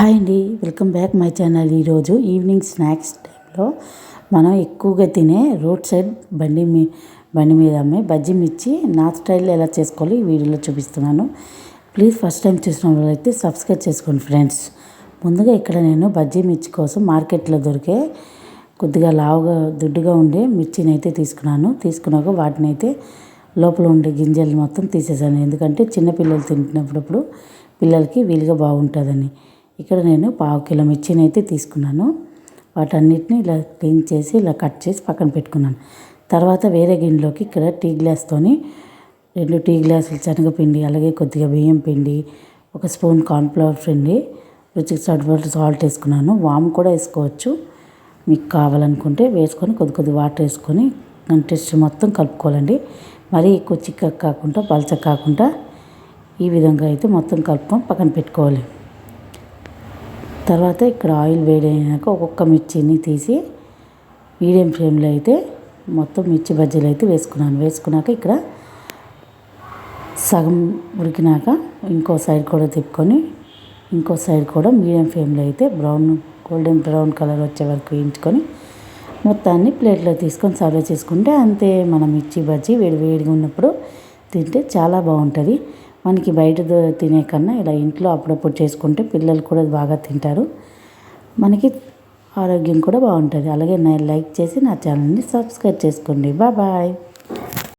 Hi అండి. Welcome back my channel. ఈరోజు evening snacks టైంలో మనం ఎక్కువగా తినే రోడ్ సైడ్ బండి మీ బండి మీద అమ్మే బజ్జీ మిర్చి నా స్టైల్లో ఎలా చేసుకోవాలి ఈ వీడియోలో చూపిస్తున్నాను. ప్లీజ్ ఫస్ట్ టైం చూసిన వాళ్ళైతే సబ్స్క్రైబ్ చేసుకోండి ఫ్రెండ్స్. ముందుగా ఇక్కడ నేను బజ్జీ మిర్చి కోసం మార్కెట్లో దొరికే కొద్దిగా లావుగా దుడ్డుగా ఉండే మిర్చిని అయితే తీసుకున్నాను. తీసుకున్నాక వాటిని అయితే లోపల ఉండే గింజలు మొత్తం తీసేసాను. ఎందుకంటే చిన్నపిల్లలు తింటున్నప్పుడు పిల్లలకి వీలుగా బాగుంటుందని. ఇక్కడ నేను పావు కిలో మిర్చిని అయితే తీసుకున్నాను. వాటన్నిటిని ఇలా క్లీన్ చేసి ఇలా కట్ చేసి పక్కన పెట్టుకున్నాను. తర్వాత వేరే గిన్నెలోకి ఇక్కడ టీ గ్లాస్తోని రెండు టీ గ్లాసులు శనగపిండి అలాగే కొద్దిగా బియ్యం పిండి ఒక స్పూన్ కార్న్ఫ్లవర్ పిండి రుచికి సరిపడ సాల్ట్ వేసుకున్నాను. వామ్ కూడా వేసుకోవచ్చు. మీకు కావాలనుకుంటే వేసుకొని కొద్ది కొద్ది వాటర్ వేసుకొని టెస్ట్ మొత్తం కలుపుకోవాలండి. మరీ ఎక్కువ చిక్క కాకుండా పలచ కాకుండా ఈ విధంగా అయితే మొత్తం కలుపుకొని పక్కన పెట్టుకోవాలి. తర్వాత ఇక్కడ ఆయిల్ వేడైనాక ఒక్కొక్క మిర్చిని తీసి మీడియం ఫ్లేమ్లో అయితే మొత్తం మిర్చి బజ్జీలు అయితే వేసుకున్నాను. వేసుకున్నాక ఇక్కడ సగం ఉడికినాక ఇంకో సైడ్ కూడా తిప్పుకొని ఇంకో సైడ్ కూడా మీడియం ఫ్లేమ్లో అయితే బ్రౌన్ గోల్డెన్ బ్రౌన్ కలర్ వచ్చే వరకు వేయించుకొని మొత్తాన్ని ప్లేట్లో తీసుకొని సర్వ్ చేసుకుంటే అంతే మనం మిర్చి బజ్జీ వేడి వేడిగా ఉన్నప్పుడు తింటే చాలా బాగుంటుంది. మనకి బయట తినే కన్నా ఇలా ఇంట్లో అప్పుడప్పుడు చేసుకుంటే పిల్లలు కూడా బాగా తింటారు. మనకి ఆరోగ్యం కూడా బాగుంటుంది. అలాగే నేను లైక్ చేసి నా ఛానల్ని సబ్స్క్రైబ్ చేసుకోండి. బాయ్.